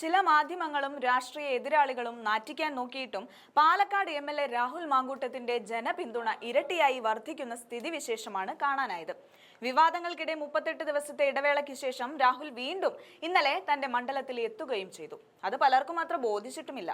ചില മാധ്യമങ്ങളും രാഷ്ട്രീയ എതിരാളികളും നാറ്റിക്കാൻ നോക്കിയിട്ടും Palakkad M L A Rahul മാങ്കൂട്ടത്തിന്റെ ജനപിന്തുണ ഇരട്ടിയായി വർദ്ധിക്കുന്ന സ്ഥിതിവിശേഷമാണ് കാണാനായത്. വിവാദങ്ങൾക്കിടെ മുപ്പത്തെട്ട് ദിവസത്തെ ഇടവേളയ്ക്ക് ശേഷം രാഹുൽ വീണ്ടും ഇന്നലെ തന്റെ മണ്ഡലത്തിൽ എത്തുകയും ചെയ്തു. അത് പലർക്കും അത്ര ബോധിച്ചിട്ടുമില്ല.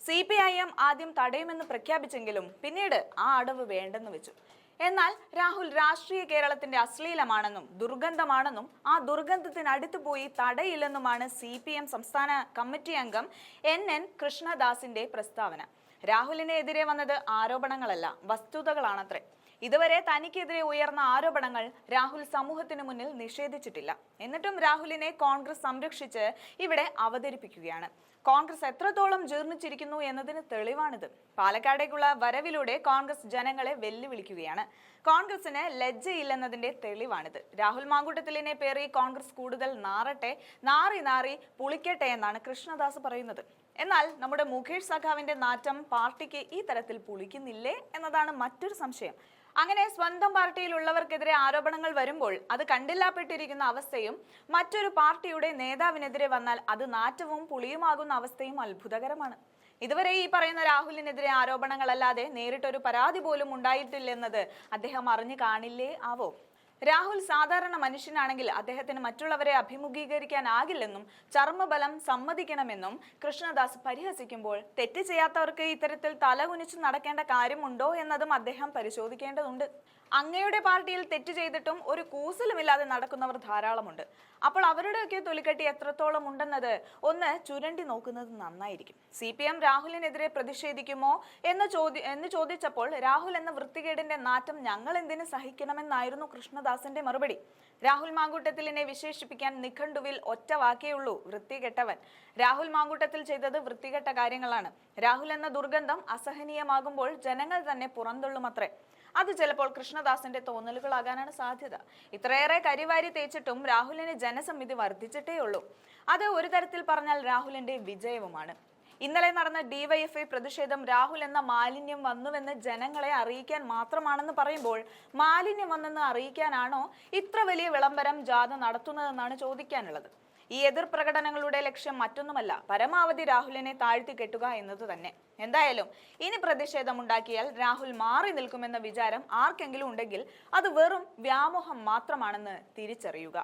സി പി ഐ എം ആദ്യം തടയുമെന്ന് പ്രഖ്യാപിച്ചെങ്കിലും പിന്നീട് ആ അടവ് വേണ്ടെന്ന് വെച്ചു. എന്നാൽ രാഹുൽ രാഷ്ട്രീയ കേരളത്തിന്റെ അശ്ലീലമാണെന്നും ദുർഗന്ധമാണെന്നും ആ ദുർഗന്ധത്തിനടുത്ത് പോയി തടയില്ലെന്നുമാണ് സി പി എം സംസ്ഥാന കമ്മിറ്റി അംഗം എൻ എൻ കൃഷ്ണദാസിന്റെ പ്രസ്താവന. രാഹുലിനെതിരെ വന്നത് ആരോപണങ്ങളല്ല വസ്തുതകളാണത്രേ. ഇതുവരെ തനിക്കെതിരെ ഉയർന്ന ആരോപണങ്ങൾ രാഹുൽ സമൂഹത്തിന് മുന്നിൽ നിഷേധിച്ചിട്ടില്ല. എന്നിട്ടും രാഹുലിനെ കോൺഗ്രസ് സംരക്ഷിച്ച് ഇവിടെ അവതരിപ്പിക്കുകയാണ്. കോൺഗ്രസ് എത്രത്തോളം ജീർണിച്ചിരിക്കുന്നു എന്നതിന് തെളിവാണിത്. പാലക്കാടേക്കുള്ള വരവിലൂടെ കോൺഗ്രസ് ജനങ്ങളെ വെല്ലുവിളിക്കുകയാണ്. കോൺഗ്രസിന് ലജ്ജയില്ലെന്നതിന്റെ തെളിവാണിത്. രാഹുൽ മാങ്കൂട്ടത്തിലിനെ പേറി കോൺഗ്രസ് കൂടുതൽ നാറട്ടെ നാറി നാറി പുളിക്കട്ടെ എന്നാണ് കൃഷ്ണദാസ് പറയുന്നത്. എന്നാൽ നമ്മുടെ മുകേഷ് സഖാവിന്റെ നാറ്റം പാർട്ടിക്ക് ഈ തരത്തിൽ പുളിക്കുന്നില്ലേ എന്നതാണ് മറ്റൊരു സംശയം. അങ്ങനെ സ്വന്തം പാർട്ടിയിലുള്ളവർക്കെതിരെ ആരോപണങ്ങൾ വരുമ്പോൾ അത് കണ്ടില്ലാപ്പെട്ടിരിക്കുന്ന അവസ്ഥയും മറ്റൊരു പാർട്ടിയുടെ നേതാവിനെതിരെ വന്നാൽ അത് നാറ്റവും പുളിയുമാകുന്ന അവസ്ഥയും അത്ഭുതകരമാണ്. ഇതുവരെ ഈ പറയുന്ന രാഹുലിനെതിരെ ആരോപണങ്ങളല്ലാതെ നേരിട്ടൊരു പരാതി പോലും ഉണ്ടായിട്ടില്ലെന്നത് അദ്ദേഹം അറിഞ്ഞു കാണില്ലേ ആവോ? രാഹുൽ സാധാരണ മനുഷ്യനാണെങ്കിൽ അദ്ദേഹത്തിന് മറ്റുള്ളവരെ അഭിമുഖീകരിക്കാനാകില്ലെന്നും ചർമ്മബലം സമ്മതിക്കണമെന്നും കൃഷ്ണദാസ് പരിഹസിക്കുമ്പോൾ തെറ്റ് ചെയ്യാത്തവർക്ക് ഇത്തരത്തിൽ തലകുനിച്ച് നടക്കേണ്ട കാര്യമുണ്ടോ എന്നതും അദ്ദേഹം പരിശോധിക്കേണ്ടതുണ്ട്. അങ്ങയുടെ പാർട്ടിയിൽ തെറ്റ് ചെയ്തിട്ടും ഒരു കൂസലുമില്ലാതെ നടക്കുന്നവർ ധാരാളമുണ്ട്. അപ്പോൾ അവരുടെയൊക്കെ തൊലിക്കെട്ടി എത്രത്തോളം ഉണ്ടെന്നത് ഒന്ന് ചുരണ്ടി നോക്കുന്നത് നന്നായിരിക്കും. സി പി എം രാഹുലിനെതിരെ പ്രതിഷേധിക്കുമോ എന്ന് ചോദി എന്ന് ചോദിച്ചപ്പോൾ രാഹുൽ എന്ന വൃത്തികേടിന്റെ നാറ്റം ഞങ്ങൾ എന്തിനു സഹിക്കണമെന്നായിരുന്നു കൃഷ്ണദാസിന്റെ മറുപടി. രാഹുൽ മാങ്കൂട്ടത്തിലിനെ വിശേഷിപ്പിക്കാൻ നിഘണ്ടുവിൽ ഒറ്റ വാക്കേയുള്ളൂ വൃത്തികെട്ടവൻ. രാഹുൽ മാങ്കൂട്ടത്തിൽ ചെയ്തത് വൃത്തികെട്ട കാര്യങ്ങളാണ്. രാഹുൽ എന്ന ദുർഗന്ധം അസഹനീയമാകുമ്പോൾ ജനങ്ങൾ തന്നെ പുറന്തള്ളുമത്രേ. അത് ചിലപ്പോൾ കൃഷ്ണദാസിന്റെ തോന്നലുകളാകാനാണ് സാധ്യത. ഇത്രയേറെ കരിവാരി തേച്ചിട്ടും രാഹുലിന് ജനസമ്മിതി വർദ്ധിച്ചിട്ടേ ഉള്ളൂ അത് ഒരു തരത്തിൽ പറഞ്ഞാൽ രാഹുലിന്റെ വിജയവുമാണ്. ഇന്നലെ നടന്ന ഡിവൈഎഫ്ഐ പ്രതിഷേധം രാഹുൽ എന്ന മാലിന്യം വന്നുവെന്ന് ജനങ്ങളെ അറിയിക്കാൻ മാത്രമാണെന്ന് പറയുമ്പോൾ മാലിന്യം വന്നെന്ന് അറിയിക്കാനാണോ ഇത്ര വലിയ വിളംബരം ജാഥ നടത്തുന്നതെന്നാണ് ചോദിക്കാനുള്ളത്? ഈ എതിർ പ്രകടനങ്ങളുടെ ലക്ഷ്യം മറ്റൊന്നുമല്ല പരമാവധി രാഹുലിനെ താഴ്ത്തി കെട്ടുക എന്നത് തന്നെ. എന്തായാലും ഇനി പ്രതിഷേധമുണ്ടാക്കിയാൽ രാഹുൽ മാറി നിൽക്കുമെന്ന വിചാരം ആർക്കെങ്കിലും ഉണ്ടെങ്കിൽ അത് വെറും വ്യാമോഹം മാത്രമാണെന്ന് തിരിച്ചറിയുക.